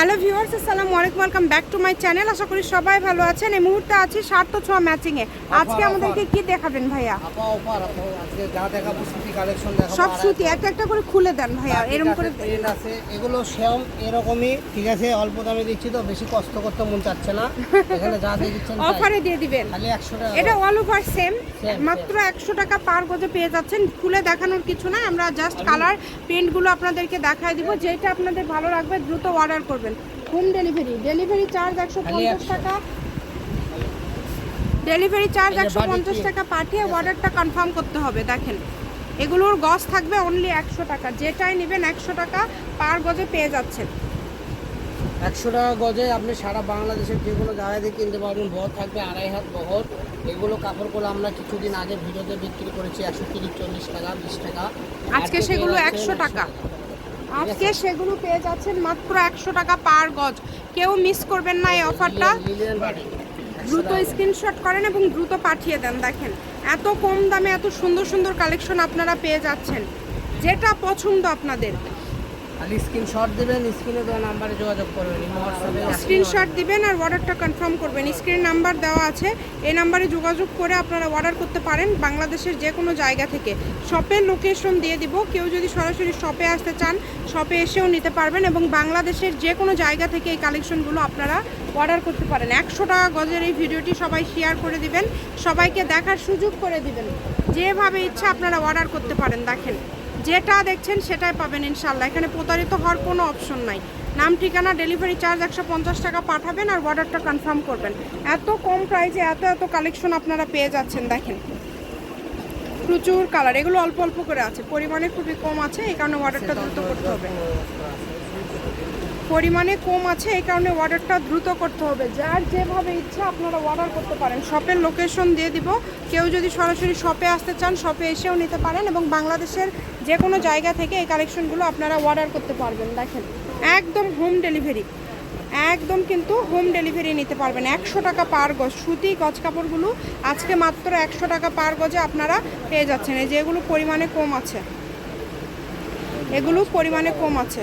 Hello viewers আসসালামু আলাইকুম welcome back to my channel. আশা করি সবাই ভালো আছেন। এই মুহূর্তে আছি সার্থ ছোঁয়া ম্যাচিং এ। আজকে আমাদেরকে কি দেখাবেন ভাইয়া? আপা অফার আজকে যা দেখাবো সুতি কালেকশন দেখাবো সব সুতি একটা একটা করে খুলে দেন ভাইয়া এরকম করে আছে। এগুলো সেম এরকমই ঠিক আছে? অল্প দামে দিচ্ছি তো বেশি কষ্ট করতে মন চাচ্ছে না। এখানে যা দিচ্ছেন অফারে দিয়ে দিবেন। খালি একশো টাকা এটা অল ওভার সেম মাত্র একশো টাকা পার গজে পেয়ে যাচ্ছেন। খুলে দেখানোর কিছু না আমরা জাস্ট কালার প্রিন্টগুলো আপনাদেরকে দেখাই দিব। যেটা আপনাদের ভালো লাগবে দ্রুত অর্ডার করবেন। Home delivery. ডেলিভারি চার্জ একশো পঞ্চাশ টাকা। ডেলিভারি চার্জ একশো পঞ্চাশ টাকা পাঠিয়ে অর্ডারটা কনফার্ম করতে হবে দেখেন। এগুলোর গজ থাকবে অনলি একশো টাকা। যেটাই নেবেন একশো টাকা পার গজে পেয়ে যাচ্ছেন। একশো টাকা গজে আপনি সারা বাংলাদেশের যে কোনো জায়গায় দিয়ে কিনতে পারবেন। বহর থাকবে আড়াই হাত বহর। এগুলো কাপড়গুলো আমরা কিছুদিন আগে ভিডিওতে বিক্রি করেছি একশো তিরিশ চল্লিশ টাকা বিশ টাকা। আজকে সেগুলো 100 টাকা। আজকে সেগুলো পেয়ে যাচ্ছেন মাত্র একশো টাকা পার গজ। কেউ মিস করবেন না এই অফারটা দ্রুত স্ক্রিনশট করেন এবং দ্রুত পাঠিয়ে দেন। দেখেন, এত কম দামে এত সুন্দর সুন্দর কালেকশন আপনারা পেয়ে যাচ্ছেন। যেটা পছন্দ আপনাদের। খালি স্ক্রিনশট দেবেন স্ক্রিনে দেওয়া নাম্বারে যোগাযোগ করবেন স্ক্রিনশট দিবেন আর অর্ডারটা কনফার্ম করবেন। স্ক্রিন নাম্বার দেওয়া আছে এই নাম্বারে যোগাযোগ করে আপনারা অর্ডার করতে পারেন বাংলাদেশের যে কোনো জায়গা থেকে। শপের লোকেশন দিয়ে দিব কেউ যদি সরাসরি শপে আসতে চান শপে এসেও নিতে পারবেন এবং বাংলাদেশের যে কোনো জায়গা থেকে এই কালেকশনগুলো আপনারা অর্ডার করতে পারেন। একশো টাকা গজের এই ভিডিওটি সবাই শেয়ার করে দিবেন সবাইকে দেখার সুযোগ করে দিবেন। যেভাবে ইচ্ছা আপনারা অর্ডার করতে পারেন দেখেন। যেটা দেখছেন সেটাই পাবেন ইনশাল্লাহ এখানে প্রতারিত হওয়ার কোনো অপশন নাই। নাম, ঠিকানা, ডেলিভারি চার্জ একশো পঞ্চাশ টাকা পাঠাবেন আর অর্ডারটা কনফার্ম করবেন। এত কম প্রাইসে এত এত কালেকশন আপনারা পেয়ে যাচ্ছেন, দেখেন। প্রচুর কালার, এগুলো অল্প অল্প করে আছে। পরিমাণে খুবই কম আছে, এই কারণে অর্ডারটা দ্রুত করতে হবে। পরিমাণে কম আছে, এই কারণে অর্ডারটা দ্রুত করতে হবে। যার যেভাবে ইচ্ছা আপনারা অর্ডার করতে পারেন। শপের লোকেশন দিয়ে দিব। কেউ যদি সরাসরি শপে আসতে চান শপে এসেও নিতে পারেন এবং বাংলাদেশের যে কোনো জায়গা থেকে এই কালেকশনগুলো আপনারা অর্ডার করতে পারবেন। দেখেন, একদম হোম ডেলিভারি একদম কিন্তু হোম ডেলিভারি নিতে পারবেন। একশো টাকা পার গজ। সুতি গজ কাপড়গুলো আজকে মাত্র একশো টাকা পার গজে আপনারা পেয়ে যাচ্ছেন। এই যেগুলো পরিমাণে কম আছে। এগুলো পরিমাণে কম আছে।